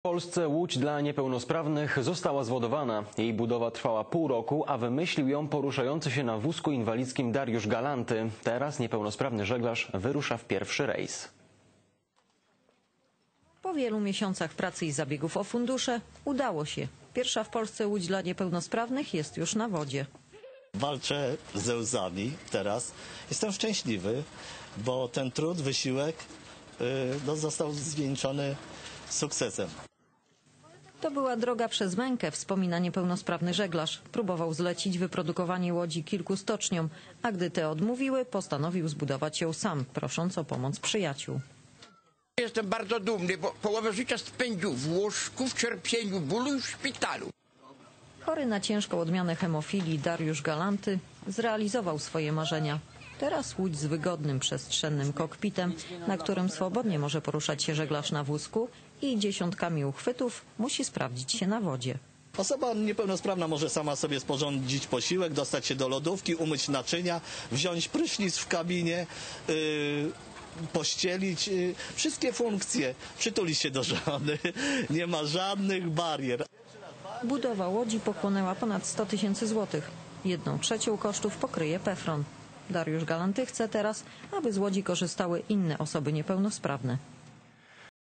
W Polsce łódź dla niepełnosprawnych została zwodowana. Jej budowa trwała pół roku, a wymyślił ją poruszający się na wózku inwalidzkim Dariusz Galanty. Teraz niepełnosprawny żeglarz wyrusza w pierwszy rejs. Po wielu miesiącach pracy i zabiegów o fundusze udało się. Pierwsza w Polsce łódź dla niepełnosprawnych jest już na wodzie. Walczę ze łzami teraz. Jestem szczęśliwy, bo ten trud, wysiłek y, no, został zwieńczony sukcesem. To była droga przez mękę, wspomina niepełnosprawny żeglarz. Próbował zlecić wyprodukowanie łodzi kilku stoczniom, a gdy te odmówiły, postanowił zbudować ją sam, prosząc o pomoc przyjaciół. Jestem bardzo dumny, bo połowę życia spędził w łóżku, w cierpieniu, bólu i w szpitalu. Chory na ciężką odmianę hemofilii Dariusz Galanty zrealizował swoje marzenia. Teraz łódź z wygodnym, przestrzennym kokpitem, na którym swobodnie może poruszać się żeglarz na wózku i dziesiątkami uchwytów musi sprawdzić się na wodzie. Osoba niepełnosprawna może sama sobie sporządzić posiłek, dostać się do lodówki, umyć naczynia, wziąć prysznic w kabinie, y, pościelić, y, wszystkie funkcje, przytulić się do żony. Nie ma żadnych barier. Budowa łodzi pochłonęła ponad 100 tysięcy złotych. Jedną trzecią kosztów pokryje Pefron. Dariusz Galanty chce teraz, aby z łodzi korzystały inne osoby niepełnosprawne.